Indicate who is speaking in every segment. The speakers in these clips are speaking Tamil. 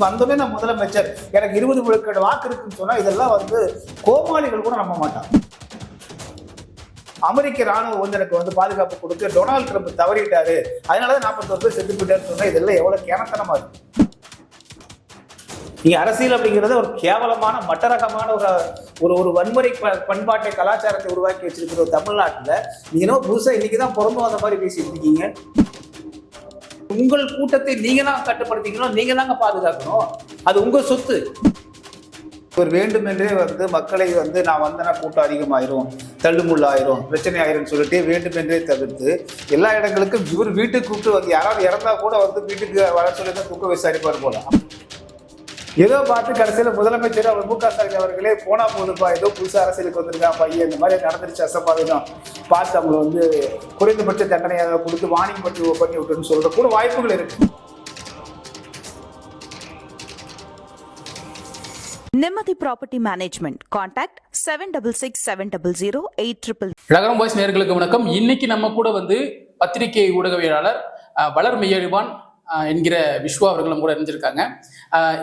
Speaker 1: வந்தோடனே நான் முதலமைச்சர் எனக்கு இருபது விழுக்காடு வாக்கு இருக்குன்னு சொன்னா இதெல்லாம் வந்து கோமாளிகள் கூட நம்ப மாட்டாங்க. அமெரிக்க ராணுவம் வந்து எனக்கு வந்து பாதுகாப்பு கொடுத்து டொனால்ட் ட்ரம்ப் தவறிட்டாரு. அதனாலதான் நாற்பத்தொரு பேர் செத்து போயிட்டாருன்னு சொன்னா இதெல்லாம் எவ்வளவு கேனத்தனமா இருக்கு. நீங்க அரசியல் அப்படிங்கிறது ஒரு கேவலமான மட்டரகமான ஒரு ஒரு ஒரு வன்முறை ப- பண்பாட்டை கலாச்சாரத்தை உருவாக்கி வச்சிருக்கிற ஒரு தமிழ்நாட்டுல நீங்க என்ன புதுசா இன்னைக்கு தான் பிறந்து வந்த மாதிரி பேசிட்டு இருக்கீங்க? உங்கள் கூட்டத்தை நீங்க தான் கட்டுப்படுத்திக்கணும் நீங்க தாங்க பாதுகாக்கணும். அது உங்க சொத்து. இவர் வேண்டுமென்றே வந்து மக்களை வந்து நான் வந்தேன்னா கூட்டம் அதிகமாயிரும் தள்ளுமுள்ளாயிரும் பிரச்சனை ஆயிரும் சொல்லிட்டு வேண்டுமென்றே தவிர்த்து எல்லா இடங்களுக்கும் இவர் வீட்டுக்கு கூப்பிட்டு வந்து யாராவது இறந்தா கூட வந்து வீட்டுக்கு வர சொல்லி தான் தூக்க விசாரிப்பார் போல. ஏதோ பார்த்து கடைசியில முதலமைச்சர் அவர் மு க ஸ்டாலின் அவர்களே போனா போதுப்பா ஏதோ புதுசா அரசியலுக்கு வந்திருக்கான் பையன் இந்த மாதிரி நடந்துருச்சு அசப்பாதுதான் பார்த்து அவங்களை வந்து குறைந்தபட்ச தண்டனையாக கொடுத்து வாணிங் பண்ணி பண்ணி விட்டுன்னு சொல்ற கூட வாய்ப்புகள் இருக்கு.
Speaker 2: Nimmathi property management contact seven double six seven double zero eight triple
Speaker 3: நகரம் வாய்ஸ் நேர்களுக்கு வணக்கம். இன்னைக்கு நம்ம கூட வந்து பத்திரிகை ஊடகவியலாளர் வளர் மெய்யழிவான் என்கிற விஸ்வா அவர்களும் கூட இருந்திருக்காங்க.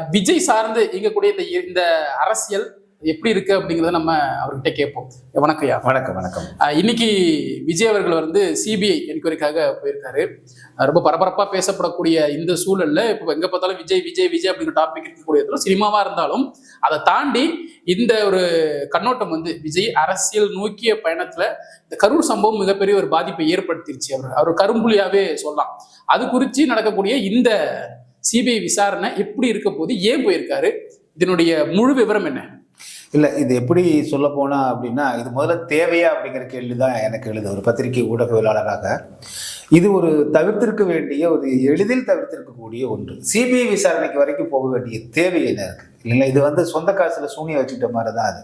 Speaker 3: விஜய் சார்ந்து இயங்கக்கூடிய இந்த இந்த அரசியல் எப்படி இருக்கு அப்படிங்கிறத நம்ம அவர்கிட்ட கேட்போம். வணக்கம் ஐயா.
Speaker 1: வணக்கம் வணக்கம்.
Speaker 3: இன்னைக்கு விஜய் அவர்கள் வந்து சிபிஐ என்கொயரிக்காக போயிருக்காரு. ரொம்ப பரபரப்பா பேசப்படக்கூடிய இந்த சூழல்ல இப்போ எங்க பார்த்தாலும் விஜய் விஜய் விஜய் அப்படிங்கிற டாபிக் இருக்கக்கூடியதுல சினிமாவா இருந்தாலும் அதை தாண்டி இந்த ஒரு கண்ணோட்டம் வந்து விஜய் அரசியல் நோக்கிய பயணத்துல இந்த கரூர் சம்பவம் மிகப்பெரிய ஒரு பாதிப்பை ஏற்படுத்திருச்சு. அவர் அவர் கரும்புலியாவே சொல்லலாம். அது குறித்து நடக்கக்கூடிய இந்த சிபிஐ விசாரணை எப்படி இருக்க போது ஏன் போயிருக்காரு இதனுடைய முழு விவரம் என்ன?
Speaker 1: இல்லை இது எப்படி சொல்ல போனா அப்படின்னா இது முதல்ல தேவையா அப்படிங்கிற கேள்வி தான் எனக்கு எழுது. ஒரு பத்திரிகை ஊடகவியலாளராக. இது ஒரு தவிர்த்திருக்க வேண்டிய ஒரு எளிதில் தவிர்த்திருக்கக்கூடிய ஒன்று. சிபிஐ விசாரணைக்கு வரைக்கும் போக வேண்டிய தேவை என்ன இருக்கு. இல்லைங்களா? இது வந்து சொந்த காசுல சூனிய வச்சுக்கிட்ட மாதிரி தான் அது.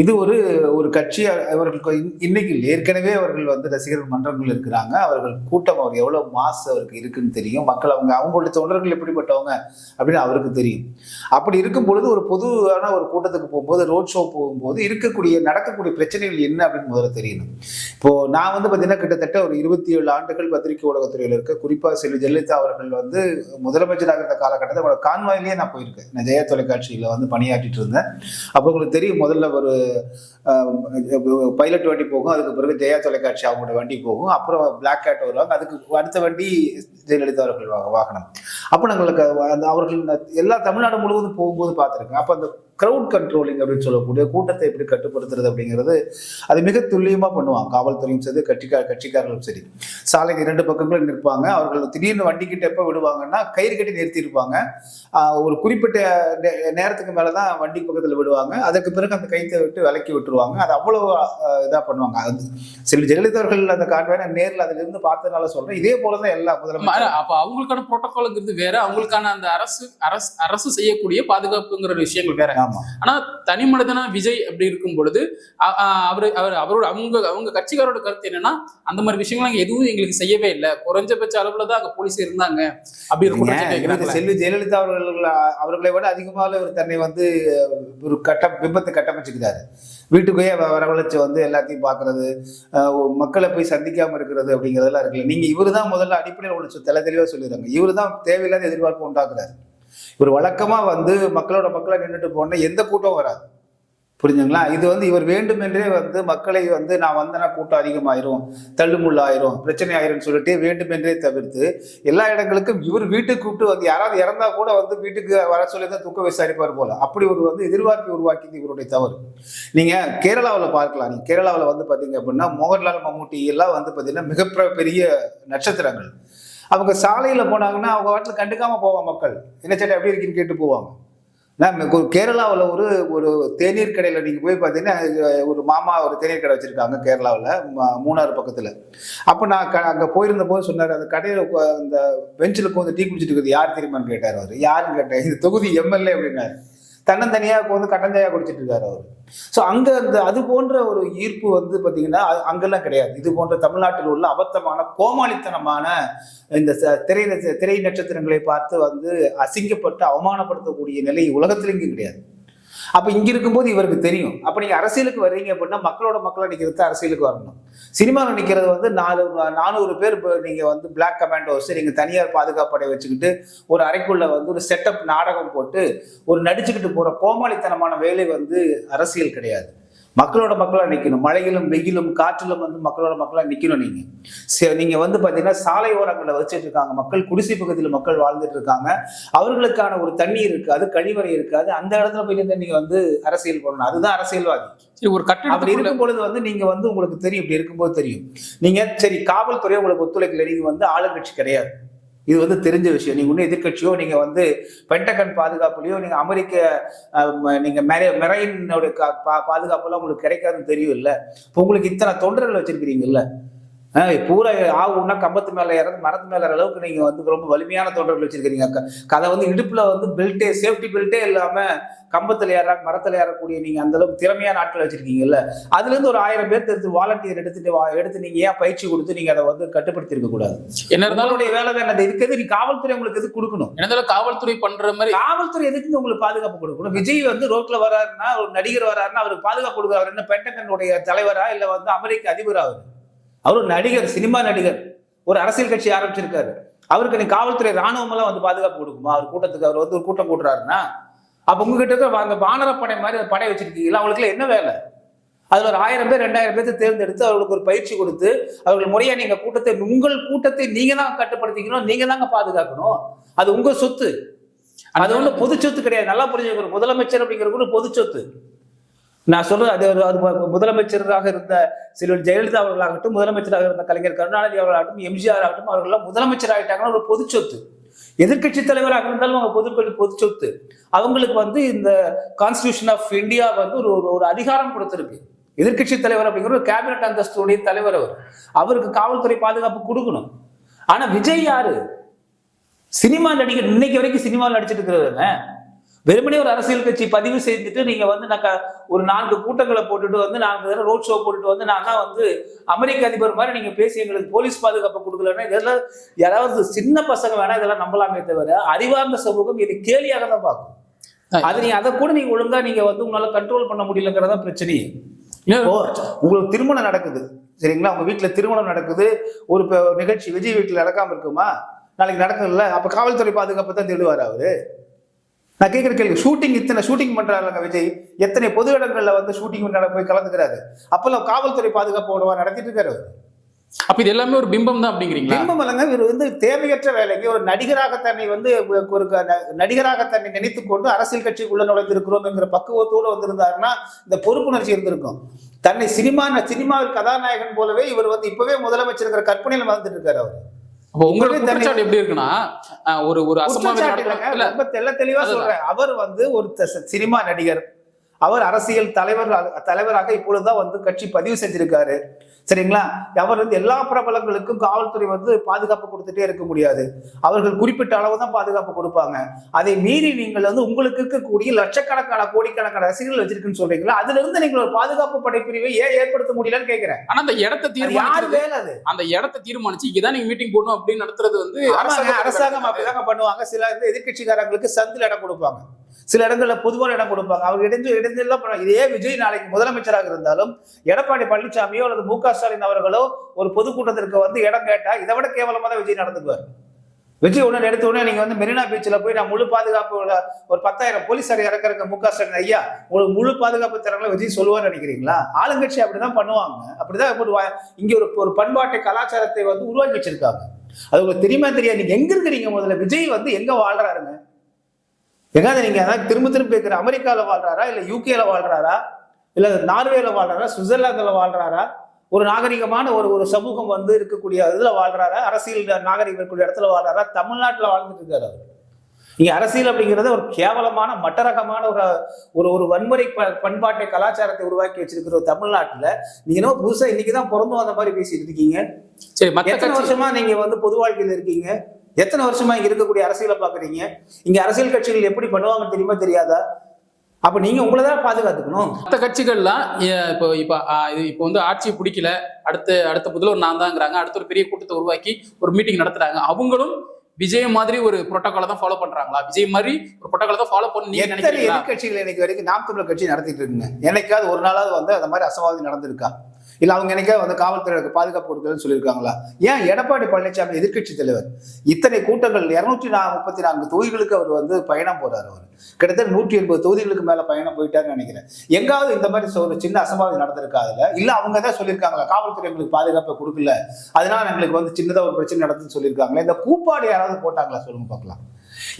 Speaker 1: இது ஒரு ஒரு கட்சி அவர்களுக்கு இன்னைக்கு இல்லை. ஏற்கனவே அவர்கள் வந்து ரசிகர்கள் மன்றங்கள் இருக்கிறாங்க. அவர்கள் கூட்டம் அவர் எவ்வளவு மாசு அவருக்கு இருக்குன்னு தெரியும். மக்கள் அவங்க அவங்களுடைய தொண்டர்கள் எப்படிப்பட்டவங்க அப்படின்னு அவருக்கு தெரியும். அப்படி இருக்கும் பொழுது ஒரு பொதுவான ஒரு கூட்டத்துக்கு போகும்போது ரோட் ஷோ போகும்போது இருக்கக்கூடிய நடக்கக்கூடிய பிரச்சனைகள் என்ன அப்படின்னு முதல்ல தெரியணும். இப்போ நான் வந்து பார்த்தீங்கன்னா கிட்டத்தட்ட ஒரு இருபத்தி ஏழு ஆண்டுகள் பத்திரிகை ஊடகத்துறையில் இருக்க குறிப்பாக செல்வி ஜெயலலிதா அவர்கள் வந்து முதலமைச்சராக இருந்த காலகட்டத்தில் அவரோட கான்வாயிலேயே நான் போயிருக்கேன். நான் ஜெயா தொலைக்காட்சியில் வந்து பணியாற்றிட்டு இருந்தேன். அப்போ உங்களுக்கு தெரியும் முதல்ல ஒரு பைலட் வண்டி போகும். அதுக்கு பிறகு ஜெயா தொலைக்காட்சி அவங்களோட வண்டி போகும். அப்புறம் பிளாக் கேட் வருவாங்க. அதுக்கு அடுத்த வண்டி ஜெயலலிதா அவர்கள் வாகனம். அப்போ நாங்களுக்கு அந்த அவர்கள் எல்லா தமிழ்நாடு முழுவதும் போகும்போது பார்த்துருக்கேன். அப்போ அந்த க்ரௌட் கண்ட்ரோலிங் அப்படின்னு சொல்லக்கூடிய கூட்டத்தை எப்படி கட்டுப்படுத்துறது அப்படிங்கிறது அது மிக துல்லியமாக பண்ணுவாங்க. காவல்துறையும் சரி கட்சிக்கா கட்சிக்காரர்களும் சரி. சாலைக்கு இரண்டு பக்கங்களும் நிற்பாங்க. அவர்கள் திடீர்னு வண்டிக்கிட்ட எப்போ விடுவாங்கன்னா கயிறு கட்டி நிறுத்தியிருப்பாங்க. ஒரு குறிப்பிட்ட நேரத்துக்கு மேலே தான் வண்டி பக்கத்தில் விடுவாங்க. அதுக்கு பிறகு அந்த கைத்தை விட்டு விலக்கி விட்டுருவாங்க. அது அவ்வளோ இதாக பண்ணுவாங்க. அது சில ஜெயலலிதா அவர்கள் அந்த காட்டுவாய் நான் நேரில் அதிலிருந்து பார்த்ததுனால சொல்கிறேன் இதே போல தான் எல்லா
Speaker 3: ஆமா,
Speaker 1: முதலமைச்சரும்
Speaker 3: அப்ப அவங்களுக்கான புரோட்டோகால்ங்கிறது வேற. அவங்களுக்கான அந்த அரசு அரசு அரசு செய்யக்கூடிய பாதுகாப்புங்கிற விஷயங்கள் வேற. ஆனா தனி மனிதனா விஜய் அப்படி இருக்கும் பொழுது அவரு அவர் அவரோட அவங்க அவங்க கட்சிக்காரோட கருத்து என்னன்னா அந்த மாதிரி விஷயங்கள் எதுவும் எங்களுக்கு செய்யவே இல்லை. குறைஞ்சபட்ச அளவுல தான் அங்க போலீஸ் இருந்தாங்க. அப்படி.
Speaker 1: இது செல்வி ஜெயலலிதா அவர்கள் அவர்களை விட அதிகமாக ஒரு தன்னை வந்து ஒரு கட்ட பிம்பத்தை கட்டமைச்சுக்கிறாரு வீட்டுக்குள்ளே வ- வரவழைச்சு வந்து எல்லாத்தையும் பார்க்கறது மக்களை போய் சந்திக்காம இருக்கிறது அப்படிங்கிறதெல்லாம் இருக்குல்ல. நீங்க இவரு தான் முதல்ல அடிப்படையில் ஒன்று தெல தெளிவாக சொல்லிடுறாங்க இவரு தான் தேவையில்லாத எதிர்பார்ப்பு உண்டாக்குறாரு. இவர் வழக்கமாக வந்து மக்களோட மக்களை நின்றுட்டு போனேன்னா எந்த கூட்டம் வராது. புரிஞ்சுங்களா? இது வந்து இவர் வேண்டுமென்றே வந்து மக்களை வந்து நான் வந்தேன்னா கூட்டம் அதிகமாயிரும் தள்ளுமுள்ள ஆயிரும் பிரச்சனை ஆயிரும் சொல்லிட்டு வேண்டுமென்றே தவிர்த்து எல்லா இடங்களுக்கும் இவர் வீட்டுக்கு கூப்பிட்டு வந்து யாராவது இறந்தா கூட வந்து வீட்டுக்கு வர சொல்லி தான் தூக்க விசாரிப்பார் போல. அப்படி ஒரு வந்து எதிர்பார்ப்பு உருவாக்கியது இவருடைய தவறு. நீங்க கேரளாவில் பார்க்கலாம். நீங்க கேரளாவில் வந்து பார்த்தீங்க அப்படின்னா மோகன்லால் மம்முட்டி எல்லாம் வந்து பார்த்தீங்கன்னா மிக பெரிய நட்சத்திரங்கள். அவங்க சாலையில் போனாங்கன்னா அவங்க வாட்டில் கண்டுக்காமல் போவாங்க மக்கள். என்ன சேட்டா எப்படி இருக்குன்னு கேட்டு போவாங்க. நான் கேரளாவில் ஒரு ஒரு தேநீர் கடையில் நீங்கள் போய் பார்த்தீங்கன்னா ஒரு மாமா ஒரு தேநீர் கடை வச்சுருக்காங்க கேரளாவில் மூணாறு பக்கத்தில். அப்போ நான் க அங்கே போயிருந்த போது சொன்னார் அந்த கடையில் அந்த பெஞ்சில் உட்காந்து டீ குடிச்சிட்டு இருக்குது யார் தெரியுமான்னு கேட்டார் அவர். யாருன்னு கேட்டேன் இந்த தொகுதி எம்எல்ஏ அப்படின்னாரு. தன்னந்தனியாக வந்து கட்டஞ்சாயா குடிச்சிட்டு இருக்காரு அவர். ஸோ அங்கே அந்த அது போன்ற ஒரு ஈர்ப்பு வந்து பார்த்தீங்கன்னா அங்கெல்லாம் கிடையாது. இது போன்ற தமிழ்நாட்டில் உள்ள அபத்தமான கோமாளித்தனமான இந்த ச- திரை நட்ச- திரை நட்சத்திரங்களை பார்த்து வந்து அசிங்கப்பட்டு அவமானப்படுத்தக்கூடிய நிலை உலகத்திலும் கிடையாது. அப்போ இங்கே இருக்கும்போது இவருக்கு தெரியும். அப்போ நீங்கள் அரசியலுக்கு வர்றீங்க அப்படின்னா மக்களோட மக்களை நிற்கிறது தான் அரசியலுக்கு வரணும். சினிமாவில் நிற்கிறது வந்து நாலு நானூறு பேர் இப்போ நீங்கள் வந்து பிளாக் கமாண்டோஸ் நீங்கள் தனியார் பாதுகாப்படை வச்சுக்கிட்டு ஒரு அறைக்குள்ளே வந்து ஒரு செட்டப் நாடகம் போட்டு ஒரு நடிச்சுக்கிட்டு போகிற கோமாளித்தனமான வேலை வந்து அரசியல் கிடையாது. மக்களோட மக்களா நிக்கணும். மழையிலும் வெயிலும் காற்றிலும் வந்து மக்களோட மக்களா நிக்கணும் நீங்க. சரி, நீங்க வந்து பாத்தீங்கன்னா சாலை ஓரங்களில் வச்சுட்டு இருக்காங்க. மக்கள் குடிசை பகுதியில் மக்கள் வாழ்ந்துட்டு இருக்காங்க. அவர்களுக்கான ஒரு தண்ணீர் இருக்காது கழிவறை இருக்காது அந்த இடத்துல போய் நின்னு நீங்க வந்து அரசியல் பண்ணணும். அதுதான் அரசியல்வாதி.
Speaker 3: சரி ஒரு
Speaker 1: அப்படி
Speaker 3: கட்டடத்துக்குள்ள
Speaker 1: இருக்கும் பொழுது வந்து நீங்க வந்து உங்களுக்கு தெரியும். இப்படி இருக்கும்போது தெரியும். நீங்க சரி காவல்துறை உங்களுக்கு ஒத்துழைக்கல. நீங்க வந்து ஆளுங்கட்சி கிடையாது. இது வந்து தெரிஞ்ச விஷயம். நீங்க இன்னும் எதிர்க்கட்சியோ நீங்க வந்து பென்டகன் பாதுகாப்புலையோ நீங்க அமெரிக்க நீங்கள் ம- நீங்க மெரைனோட பா- பாதுகாப்புலாம் உங்களுக்கு கிடைக்காதுன்னு தெரியும் இல்லை இப்போ உங்களுக்கு இத்தனை தொண்டர்கள் வச்சிருக்கிறீங்கல்ல. பூரா ஆகும்னா கம்பத்து மேல இறந்து மரத்து மேல அளவுக்கு நீங்க வந்து ரொம்ப வலிமையான தொண்டர்கள் வச்சிருக்கிறீங்க. கதை வந்து இடுப்புல வந்து பெல்ட்டே சேஃப்டி பெல்ட்டே இல்லாம கம்பத்துல ஏற மரத்துல ஏறக்கூடிய நீங்க அந்த அளவுக்கு திறமையான ஆட்கள் வச்சிருக்கீங்கல்ல. அதுல இருந்து ஒரு ஆயிரம் பேர் எடுத்து வாலண்டியர் எடுத்துட்டு வா- எடுத்து நீங்க ஏன் பயிற்சி கொடுத்து நீங்க அதை வந்து கட்டுப்படுத்தி இருக்க கூடாது?
Speaker 3: என்ன இருந்தாலும்
Speaker 1: உங்களுடைய வேலை என்னது? இதுக்கு எது நீ காவல்துறை உங்களுக்கு எது கொடுக்கணும்?
Speaker 3: என்ன காவல்துறை பண்ற மாதிரி
Speaker 1: காவல்துறை எதுக்கு உங்களுக்கு பாதுகாப்பு கொடுக்கணும்? விஜய் வந்து ரோட்ல வராருன்னா ஒரு நடிகர் வராருன்னா அவருக்கு பாதுகாப்பு கொடுக்குறாரு என்ன பென்டகனுடைய தலைவரா இல்ல வந்து அமெரிக்க அதிபரா அவர்? அவர் ஒரு நடிகர் சினிமா நடிகர். ஒரு அரசியல் கட்சி ஆரம்பிச்சிருக்காரு. அவருக்கு நீ காவல்துறை ராணுவம் எல்லாம் வந்து பாதுகாப்பு கொடுக்குமா? அவர் கூட்டத்துக்கு அவர் வந்து ஒரு கூட்டம் கூட்டுறாருன்னா அப்ப உங்ககிட்ட இருக்க அந்த வானரப்படை மாதிரி ஒரு படை வச்சிருக்கீங்களா? அவங்களுக்கு என்ன வேலை? அதுல ஒரு ஆயிரம் பேர் ரெண்டாயிரம் பேர்த்து தேர்ந்தெடுத்து அவர்களுக்கு ஒரு பயிற்சி கொடுத்து அவர்கள் முறையா நீங்க கூட்டத்தை உங்கள் கூட்டத்தை நீங்க தான் கட்டுப்படுத்திக்கணும் நீங்க தாங்க பாதுகாக்கணும். அது உங்க சொத்து. அது ஒண்ணு பொது சொத்து கிடையாது. நல்லா புரிஞ்சுக்கணும் முதலமைச்சர் அப்படிங்கிறது பொது சொத்து. நான் சொல்றது அது ஒரு- அது முதலமைச்சராக இருந்த செல்வன் ஜெயலலிதா அவர்களாகட்டும் முதலமைச்சராக இருந்த கலைஞர் கருணாநிதி அவர்களாகட்டும் எம்ஜிஆர் ஆகட்டும் அவர்கள்லாம் முதலமைச்சர் ஆகிட்டாங்கன்னா ஒரு பொது சொத்து. எதிர்கட்சி தலைவராக இருந்தாலும் அவங்க பொது பொது சொத்து. அவங்களுக்கு வந்து இந்த கான்ஸ்டியூஷன் ஆஃப் இந்தியா வந்து ஒரு ஒரு- அதிகாரம் கொடுத்துருக்கு. எதிர்க்கட்சி தலைவர் அப்படிங்கிற ஒரு கேபினட் அந்தஸ்துடைய தலைவர் அவர். அவருக்கு காவல்துறை பாதுகாப்பு கொடுக்கணும். ஆனா விஜய் யாரு? சினிமா நடிகர் இன்னைக்கு வரைக்கும் சினிமாவில் நடிச்சிட்டு இருக்கிறவங்க வெறுமனே ஒரு அரசியல் கட்சி பதிவு செய்துட்டு நீங்க வந்து நான் ஒரு நான்கு கூட்டங்களை போட்டுட்டு வந்து நான்கு ரோட் ஷோ போட்டுட்டு வந்து நான் தான் வந்து அமெரிக்க அதிபர் மாதிரி நீங்க பேசி எங்களுக்கு போலீஸ் பாதுகாப்பு கொடுக்கலன்னா இதெல்லாம் யாராவது சின்ன பசங்க வேணா இதெல்லாம் நம்பலாமே தவிர அறிவார்ந்த சமூகம் இது கேலியாக தான் பார்க்கும். அது நீங்க அதை கூட நீங்க ஒழுங்கா நீங்க வந்து உங்களால கண்ட்ரோல் பண்ண முடியலங்கிறதா பிரச்சனையே. உங்களுக்கு திருமணம் நடக்குது. சரிங்களா? உங்க வீட்டுல திருமணம் நடக்குது. ஒரு நிகழ்ச்சி விஜய் வீட்டுல நடக்காம இருக்குமா? நாளைக்கு நடக்கும்ல. அப்ப காவல்துறை பாதுகாப்பு தான் தேடுவார் அவரு? நான் கேட்கிற கேள்வி ஷூட்டிங் இத்தனை ஷூட்டிங் பண்றாருங்க விஜய்? எத்தனை பொது இடங்கள்ல வந்து ஷூட்டிங் போய் கலந்துக்கிறாரு? அப்பெல்லாம் காவல்துறை பாதுகாப்பு நடத்திட்டு இருக்காரு அவரு.
Speaker 3: அப்ப இது எல்லாமே ஒரு பிம்பம் தான் அப்படிங்கிறீங்களா?
Speaker 1: பிம்பம் அல்லங்க இவர் வந்து தேவையற்ற வேலைக்கு ஒரு நடிகராக தன்னை வந்து ஒரு நடிகராக தன்னை நினைத்துக் கொண்டு அரசியல் கட்சிக்குள்ள நுழைந்திருக்கிறோம் என்கிற பக்குவத்தோடு வந்திருந்தாருன்னா இந்த பொறுப்புணர்ச்சி இருந்திருக்கும். தன்னை சினிமா சினிமாவில் கதாநாயகன் போலவே இவர் வந்து இப்பவே முதலமைச்சருங்கிற கற்பனையில வந்துட்டு இருக்காரு அவர்.
Speaker 3: அப்போ
Speaker 1: தன்னை-
Speaker 3: குற்றச்சாட்டு எப்படி இருக்குன்னா ஒரு ஒரு
Speaker 1: இல்லைங்க,
Speaker 3: இல்ல
Speaker 1: தெள்ள தெளிவா. சொல்றேன் அவர் வந்து ஒரு சினிமா நடிகர் அவர் அரசியல் தலைவர் தலைவராக இப்பொழுதுதான் வந்து கட்சி பதிவு செஞ்சிருக்காரு. சரிங்களா? அவர் வந்து எல்லா பிரபலங்களுக்கும் காவல்துறை வந்து பாதுகாப்பு கொடுத்துட்டே இருக்க முடியாது. அவர்கள் குறிப்பிட்ட அளவு தான் பாதுகாப்பு கொடுப்பாங்க. அதை மீறி நீங்கள் வந்து உங்களுக்கு இருக்கக்கூடிய லட்சக்கணக்கான கோடிக்கணக்கான ரசிகர்கள் வச்சிருக்குன்னு சொல்றீங்களா? அதுல இருந்து நீங்கள் ஒரு பாதுகாப்பு படைப்பிரிவை ஏன் ஏற்படுத்த முடியலன்னு கேட்கிறேன்
Speaker 3: ஆனா அந்த இடத்த தீர்மானிக்கிறது
Speaker 1: வேலை அது?
Speaker 3: அந்த இடத்த தீர்மானிச்சு இங்கதான் நீங்க மீட்டிங் போடணும் அப்படின்னு நடத்துறது வந்து அரசாங்கம்
Speaker 1: அப்படிதாங்க பண்ணுவாங்க. சில வந்து எதிர்க்கட்சிக்காரங்களுக்கு சந்தில் இடம் கொடுப்பாங்க. சில இடங்கள்ல பொதுவான இடம் கொடுப்பாங்க. அவர் இடைஞ்சு இடைஞ்செல்லாம் பண்ணுவாங்க இதே விஜய் நாளைக்கு முதலமைச்சராக இருந்தாலும் எடப்பாடி பழனிசாமியோ அல்லது மு க ஸ்டாலின் அவர்களோ ஒரு பொதுக்கூட்டத்திற்கு வந்து இடம் கேட்டா இதை விட கேவலமா தான் விஜய் நடந்துக்குவார். விஜய் உடனே எடுத்த உடனே நீங்க வந்து மெரினா பீச்சில் போய் நான் முழு பாதுகாப்பு ஒரு பத்தாயிரம் போலீஸார் இறக்கிறக்க மு க ஸ்டாலின் ஐயா உங்களுக்கு முழு பாதுகாப்பு தரங்களை விஜய் சொல்லுவார் நினைக்கிறீங்களா? ஆளுங்கட்சி அப்படிதான் பண்ணுவாங்க. அப்படிதான் ஒரு இங்க ஒரு ஒரு பண்பாட்டு கலாச்சாரத்தை வந்து உருவாக்கி வச்சிருக்காங்க. அது உங்களுக்கு தெரியுமா தெரியாது? நீங்க எங்க இருக்கிறீங்க முதல்ல? விஜய் வந்து எங்க வாழ்றாருங்க? எங்காவது நீங்க அதாவது திரும்ப திரும்ப கேட்கிற அமெரிக்கால வாழ்றாரா இல்ல யூகேல வாழ்றாரா இல்ல நார்வேல வாழ்றாரா சுவிட்சர்லாந்துல வாழ்றாரா? ஒரு நாகரிகமான ஒரு ஒரு சமூகம் வந்து இருக்கக்கூடிய இதுல வாழ்றாரா? அரசியல் நாகரிகம் இருக்கக்கூடிய இடத்துல வாழ்றாரா? தமிழ்நாட்டுல வாழ்ந்துட்டு இருக்காரு அவர். இங்க அரசியல் அப்படிங்கிறது ஒரு கேவலமான மட்டரகமான ஒரு ஒரு ஒரு வன்முறை ப- பண்பாட்டை கலாச்சாரத்தை உருவாக்கி வச்சிருக்கிற ஒரு தமிழ்நாட்டுல நீங்க என்ன புதுசா இன்னைக்குதான் பிறந்து வந்த மாதிரி பேசிட்டு இருக்கீங்க.
Speaker 3: சரி
Speaker 1: எத்தனை வருஷமா நீங்க வந்து பொது வாழ்க்கையில இருக்கீங்க? எத்தனை வருஷமா இங்க இருக்கக்கூடிய அரசியலை பாக்குறீங்க இங்க அரசியல் கட்சிகள் எப்படி பண்ணுவாங்கன்னு தெரியுமா தெரியாதா? அப்ப நீங்க உங்களை தான் பாதுகாத்துக்கணும்.
Speaker 3: மத்த கட்சிகள்லாம் இப்போ இப்போ இப்போ வந்து ஆட்சியை பிடிக்கல. அடுத்த அடுத்த முதல்வர் நான் தாங்கிறாங்க அடுத்த ஒரு பெரிய கூட்டத்தை உருவாக்கி ஒரு மீட்டிங் நடத்துறாங்க. அவங்களும் விஜய் மாதிரி ஒரு புரோட்டோகாலை தான் ஃபாலோ பண்றாங்களா? விஜய் மாதிரி ஒரு புரோட்டோகாலை தான் ஃபாலோ பண்ணி
Speaker 1: எத்தனை எதிர்கட்சிகள் இன்னைக்கு வரைக்கும் நாம் தமிழர் கட்சி நடத்திட்டு இருக்குங்க. என்னைக்காவது ஒரு நாளாவது வந்து அந்த மாதிரி அசம்பாவிதம் நடந்திருக்கா? இல்லை அவங்க என்னைக்காவது வந்து காவல்துறைக்கு பாதுகாப்பு கொடுக்கலன்னு சொல்லியிருக்காங்களா? ஏன் எடப்பாடி பழனிசாமி எதிர்கட்சி தலைவர்? இத்தனை கூட்டங்கள் இருநூற்றி நா முப்பத்தி நான்கு தொகுதிகளுக்கு அவர் வந்து பயணம் போறாரு அவர். கிட்டத்தட்ட நூற்றி எண்பது தொகுதிகளுக்கு மேல பயணம் போயிட்டாருன்னு நினைக்கிறேன். எங்காவது இந்த மாதிரி ஒரு சின்ன அசம்பாவிதம் நடந்திருக்கா அதுல? இல்ல அவங்க தான் சொல்லியிருக்காங்களா காவல்துறை எங்களுக்கு பாதுகாப்பை கொடுக்கல அதனால எங்களுக்கு வந்து சின்னதா ஒரு பிரச்சனை நடந்துன்னு சொல்லியிருக்காங்களா? இந்த கூப்பாடு யாராவது போட்டாங்களா? சொல்லுங்க பார்க்கலாம்.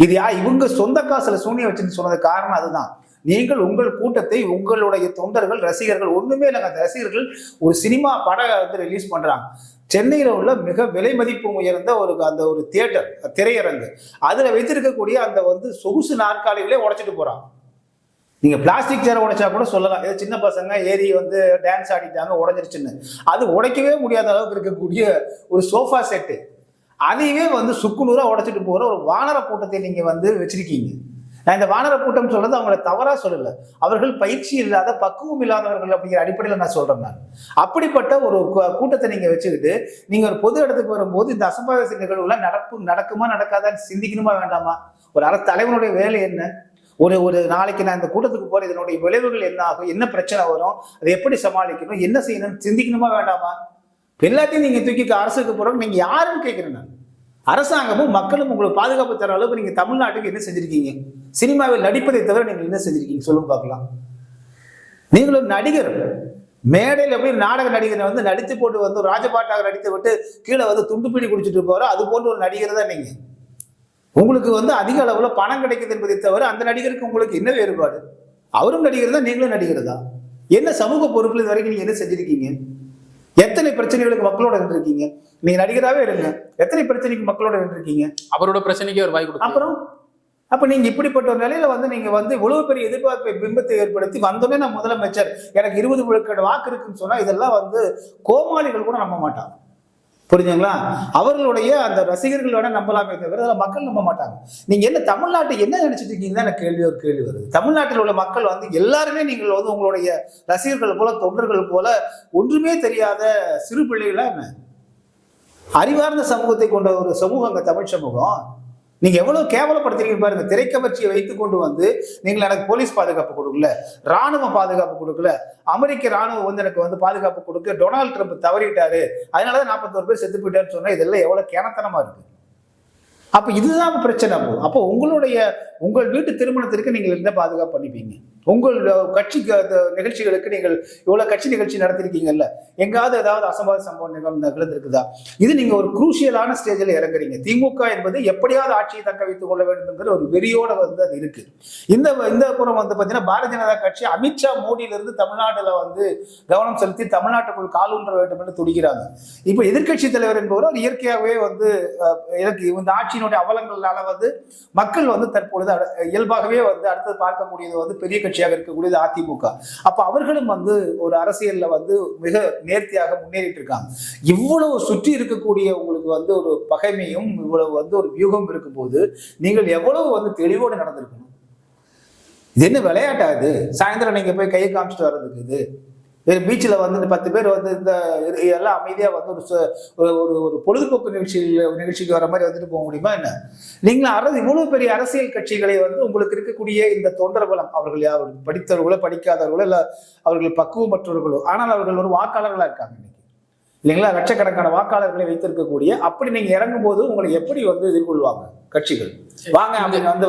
Speaker 1: இது யா இவங்க சொந்த காசுல சூனியம் வச்சுன்னு சொன்னது காரணம் அதுதான். நீங்கள் உங்கள் கூட்டத்தை உங்களுடைய தொண்டர்கள் ரசிகர்கள் ஒண்ணுமே இல்லைங்க. அந்த ரசிகர்கள் ஒரு சினிமா படம் வந்து ரிலீஸ் பண்றாங்க. சென்னையில் உள்ள மிக விலை மதிப்பு உயர்ந்த ஒரு அந்த ஒரு தியேட்டர் திரையரங்கு. அதுல வைத்திருக்கக்கூடிய அந்த வந்து சொகுசு நாற்காலிகளே உடைச்சிட்டு போறாங்க. நீங்க பிளாஸ்டிக் சேரை உடைச்சா கூட சொல்லலாம். ஏதோ சின்ன பசங்க ஏறி வந்து டான்ஸ் ஆடிட்டாங்க உடஞ்சிருச்சுன்னு. அது உடைக்கவே முடியாத அளவுக்கு இருக்கக்கூடிய ஒரு சோஃபா செட்டு அதையவே வந்து சுக்குநூறா உடைச்சிட்டு போற ஒரு வானர கூட்டத்தை நீங்க வந்து வச்சிருக்கீங்க. நான் இந்த வானர கூட்டம் சொல்றது அவங்கள தவறா சொல்லல. அவர்கள் பயிற்சி இல்லாத பக்குவம் இல்லாதவர்கள் அப்படிங்கிற அடிப்படையில் நான் சொல்றேன் நான். அப்படிப்பட்ட ஒரு கூட்டத்தை நீங்க வச்சுக்கிட்டு நீங்க ஒரு பொது இடத்துக்கு வரும்போது இந்த அசம்பாவித நிகழ்வுலாம் நடப்பு நடக்குமா நடக்காதான்னு சிந்திக்கணுமா வேண்டாமா? ஒரு அரசு தலைவனுடைய வேலை என்ன? ஒரு ஒரு நாளைக்கு நான் இந்த கூட்டத்துக்கு போற இதனுடைய விளைவுகள் என்ன ஆகும்? என்ன பிரச்சனை வரும்? அதை எப்படி சமாளிக்கணும்? என்ன செய்யணும் சிந்திக்கணுமா வேண்டாமா? எல்லாத்தையும் நீங்க தூக்கி அரசுக்கு போறோம் நீங்க யாருன்னு கேட்கிறேன் நான். அரசாங்கமும் மக்களும் உங்களுக்கு பாதுகாப்பு தர அளவுக்கு நீங்க தமிழ்நாட்டுக்கு என்ன செஞ்சிருக்கீங்க? சினிமாவில் நடிப்பதை தவிர நீங்க என்ன செஞ்சிருக்கீங்க சொல்லுங்க பார்க்கலாம். நீங்கள் ஒரு நடிகர். மேடையில் எப்படி நாடக நடிகரை வந்து நடித்து போட்டு வந்து ராஜபாட்டாக நடித்து விட்டு கீழே வந்து துண்டுப்பிடி குடிச்சிட்டு போறோம் அது போன்ற ஒரு நடிகர் தான் நீங்க. உங்களுக்கு வந்து அதிக அளவுல பணம் கிடைக்குது என்பதை தவிர அந்த நடிகருக்கு உங்களுக்கு என்ன வேறுபாடு? அவரும் நடிகர் தான் நீங்களும் நடிகர் தான். என்ன சமூக பொறுப்புல இது வரைக்கும் நீங்க என்ன செஞ்சிருக்கீங்க? எத்தனை பிரச்சனைகளுக்கு மக்களோட இருந்திருக்கீங்க நீங்க நடிகராகவே இருங்க. எத்தனை பிரச்சனைக்கு மக்களோட இருந்திருக்கீங்க
Speaker 3: அவரோட பிரச்சனைக்கு ஒரு வாய் கொடுக்கும்
Speaker 1: அப்புறம்? அப்போ நீங்கள் இப்படிப்பட்ட ஒரு நிலையில் வந்து நீங்கள் வந்து இவ்வளவு பெரிய எதிர்பார்ப்பை பிம்பத்தை ஏற்படுத்தி வந்தோடனே நான் முதலமைச்சர் எனக்கு இருபது விழுக்காடு வாக்கு இருக்குன்னு சொன்னால் இதெல்லாம் வந்து கோமாளிகள் கூட நம்ப மாட்டாங்க. புரிஞ்சுங்களா? அவர்களுடைய அந்த ரசிகர்களோட நம்பலாமே தவிர அதில் மக்கள் நம்ப மாட்டாங்க. நீங்கள் என்ன தமிழ்நாட்டை என்ன நினச்சிட்டு இருக்கீங்கன்னு எனக்கு கேள்வி ஒரு கேள்வி வருது. தமிழ்நாட்டில் உள்ள மக்கள் வந்து எல்லாருமே நீங்கள் வந்து உங்களுடைய ரசிகர்கள் போல தொண்டர்கள் போல ஒன்றுமே தெரியாத சிறு பிள்ளைகளாக என்ன? அறிவார்ந்த சமூகத்தை கொண்ட ஒரு சமூகம் அங்கே தமிழ் சமூகம். நீங்க எவ்வளவு கேவலப்படுத்துறீங்க பாருங்க. திரைக்கவர்ச்சியை வைத்து கொண்டு வந்து நீங்கள் எனக்கு போலீஸ் பாதுகாப்பு கொடுக்கல. ராணுவ பாதுகாப்பு கொடுக்கல. அமெரிக்க ராணுவம் வந்து எனக்கு வந்து பாதுகாப்பு கொடுக்க டொனால்ட் ட்ரம்ப் தவறிட்டாரு. அதனாலதான் நாற்பத்தோரு பேர் செத்து போயிட்டாருன்னு சொன்னா இதெல்லாம் எவ்வளவு கேனத்தனமா இருக்கு? அப்ப இதுதான் பிரச்சனை அப்போ. அப்போ உங்களுடைய உங்கள் வீட்டு திருமணத்திற்கு நீங்கள் என்ன பாதுகாப்பு பண்ணிப்பீங்க? உங்கள் கட்சி நிகழ்ச்சிகளுக்கு நீங்கள் இவ்வளவு கட்சி நிகழ்ச்சி நடத்திருக்கீங்கல்ல எங்காவது ஏதாவது அசம்பாத சம்பவம் நிகழ்ந்திருக்குதா? இது நீங்க ஒரு குரூசியலான ஸ்டேஜில் இறங்குறீங்க. திமுக என்பது எப்படியாவது ஆட்சியை தக்க வைத்துக் கொள்ள வேண்டும்ங்கிற ஒரு வெறியோட வந்து அது இருக்கு. இந்த இந்த புறம் வந்து பார்த்தீங்கன்னா பாரதிய ஜனதா கட்சி அமித்ஷா மோடியிலிருந்து தமிழ்நாட்டில் வந்து கவனம் செலுத்தி தமிழ்நாட்டுக்குள் காலூன்ற வேண்டும் என்று துடிக்கிறாங்க. இப்போ எதிர்க்கட்சி தலைவர் என்பவர் அவர் இயற்கையாகவே வந்து எனக்கு இந்த ஆட்சியினுடைய அவலங்களால வந்து மக்கள் வந்து தற்பொழுது அட- இயல்பாகவே வந்து அடுத்தது பார்க்கக்கூடியது வந்து பெரிய கட்சி கட்சியாக இருக்கக்கூடியது அதிமுக. அப்ப அவர்களும் வந்து ஒரு அரசியல்ல வந்து மிக நேர்த்தியாக முன்னேறிட்டு இருக்காங்க இவ்வளவு சுற்றி இருக்கக்கூடிய உங்களுக்கு வந்து ஒரு பகைமையும் இவ்வளவு வந்து ஒரு வியூகம் இருக்கும்போது நீங்கள் எவ்வளவு வந்து தெளிவோடு நடந்திருக்கணும்? இது என்ன விளையாட்டா இது? சாயந்தரம் நீங்க போய் கையை காமிச்சிட்டு வர்றதுக்கு இது. வேறு பீச்சில் வந்து இந்த பத்து பேர் வந்து இந்த இது எல்லாம் அமைதியாக வந்து ஒரு ஒரு ஒரு ஒரு பொழுதுபோக்கு நிகழ்ச்சியில் நிகழ்ச்சிக்கு வர மாதிரி வந்துட்டு போக முடியுமா என்ன? நீங்கள் அரசு இவ்வளவு பெரிய அரசியல் கட்சிகளை வந்து உங்களுக்கு இருக்கக்கூடிய இந்த தொண்டர்பலம் அவர்கள் யார் படித்தவர்களோ படிக்காதவர்களோ இல்லை அவர்கள் பக்குவமற்றவர்களோ ஆனால் அவர்கள் ஒரு வாக்காளர்களாக இருக்காங்க இன்னைக்கு. இல்லைங்களா? லட்சக்கணக்கான வாக்காளர்களை வைத்திருக்கக்கூடிய அப்படி நீங்க இறங்கும் போது உங்களை எப்படி வந்து எதிர்கொள்வாங்க கட்சிகள்? வாங்க அப்படின்னு வந்து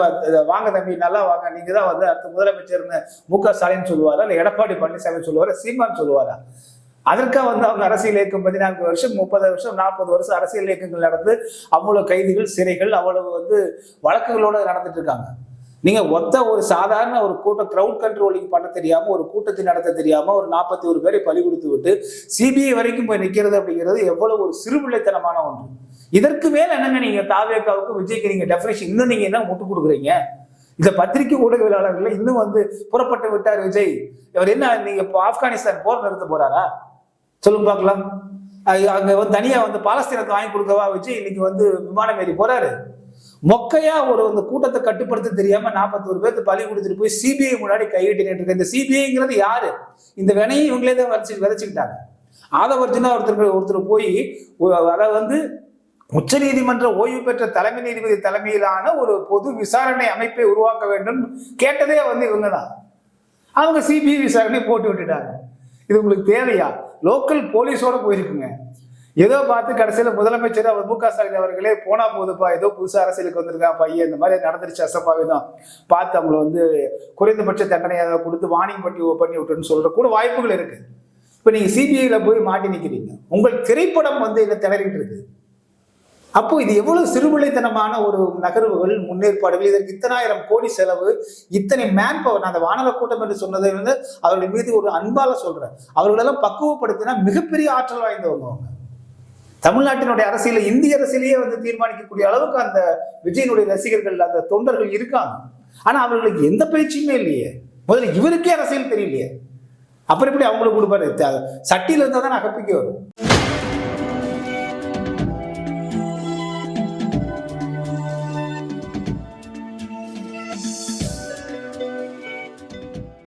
Speaker 1: வாங்க தம்பி நல்லா வாங்க. நீங்க தான் வந்து அடுத்த முதலமைச்சர்னு மு க ஸ்டாலின் சொல்லுவாரா? இல்லை எடப்பாடி பழனிசாமி சொல்லுவாரா? சீமான் சொல்லுவாரா? அதற்காக வந்து அவங்க அரசியல் இயக்கம் பதினான்கு வருஷம் முப்பது வருஷம் நாற்பது வருஷம் அரசியல் இயக்கங்கள் நடந்து அவ்வளவு கைதுகள் சிறைகள் அவ்வளவு வந்து வழக்குகளோட நடந்துட்டு இருக்காங்க. நீங்க ஒத்த ஒரு சாதாரண ஒரு கூட்டம் கிரவுட் கண்ட்ரோலிங் பண்ண தெரியாம ஒரு கூட்டத்தை நடத்த தெரியாம ஒரு நாற்பத்தி ஒரு பேரை பலி கொடுத்து விட்டு சிபிஐ வரைக்கும் போய் நிக்கிறது அப்படிங்கிறது எவ்வளவு ஒரு சிறுபிள்ளைத்தனமான ஒன்று. இதற்கு மேல என்னங்க நீங்க தாவேக்காவுக்கு விஜய்க்கு நீங்க டெஃபினேஷன் இன்னும் நீங்க என்ன முட்டு கொடுக்குறீங்க? இந்த பத்திரிகை ஊடகவியலாளர்கள் இன்னும் வந்து புறப்பட்டு விட்டார் விஜய். இவர் என்ன நீங்க இப்போ ஆப்கானிஸ்தான் போர் நிறுத்த போறாரா? சொல்லுங்க பார்க்கலாம். அங்க வந்து தனியா வந்து பாலஸ்தீனத்தை வாங்கி கொடுக்கவா விஜய்? இன்னைக்கு வந்து விமானம் ஏறி போறாரு. மொக்கையா ஒரு அந்த கூட்டத்தை கட்டுப்படுத்த தெரியாம நாற்பத்தோரு பேருக்கு பலி கொடுத்துட்டு போய் சிபிஐ முன்னாடி கையிட்டு இருக்க. இந்த சிபிஐங்கிறது யாரு? இந்த வினையை இவங்களே தான் விதைச்சு விதைச்சுக்கிட்டாங்க. ஆதவர்ஜினா ஒருத்தர் ஒருத்தர் போய் அதை வந்து உச்ச நீதிமன்ற ஓய்வு பெற்ற தலைமை நீதிபதி தலைமையிலான ஒரு பொது விசாரணை அமைப்பை உருவாக்க வேண்டும் கேட்டதே வந்து இவங்க தான். அவங்க சிபிஐ விசாரணை போட்டு விட்டுட்டாங்க. இது உங்களுக்கு தேவையா? லோக்கல் போலீஸோட போயிருக்குங்க. ஏதோ பார்த்து கடைசியில் முதலமைச்சர் அவர் மு க ஸ்டாலின் அவர்களே போனா போதுப்பா ஏதோ புதுசா அரசியலுக்கு வந்திருக்கான் பையன். இந்த மாதிரி நடந்துருச்சு அசப்பாவே தான் பார்த்து அவங்கள வந்து குறைந்தபட்ச தண்டனையாக கொடுத்து வார்னிங் பண்ணி பண்ணி விட்டுன்னு சொல்ற கூட வாய்ப்புகள் இருக்கு. இப்போ நீங்க சிபிஐல போய் மாட்டி நிக்கிறீங்க. உங்கள் திரைப்படம் வந்து இதில் திணறிட்டு இருக்கு? அப்போ இது எவ்வளவு சிறுபிள்ளைத்தனமான ஒரு நகர்வுகள் முன்னேற்பாடுகள். இதற்கு இத்தனாயிரம் கோடி செலவு இத்தனை மேன் பவர் நான் அந்த வானர கூட்டம் என்று சொன்னதை வந்து அவர்கள் மீது ஒரு அன்பால சொல்றேன். அவர்களெல்லாம் பக்குவப்படுத்தினா மிகப்பெரிய ஆற்றல் வாய்ந்தவங்க அவங்க. தமிழ்நாட்டினுடைய அரசியல இந்திய அரசியலையே வந்து தீர்மானிக்கக்கூடிய அளவுக்கு அந்த விஜயனுடைய ரசிகர்கள் அந்த தொண்டர்கள் இருக்காங்க. ஆனா அவர்களுக்கு எந்த பயிற்சியுமே இல்லையே. முதல்ல இவருக்கே அரசியல் தெரியலையே. அப்புறம் எப்படி அவங்களுக்கு கொடுப்பாரு? சட்டியில இருந்தா தான் அகப்பிக்க வரும்.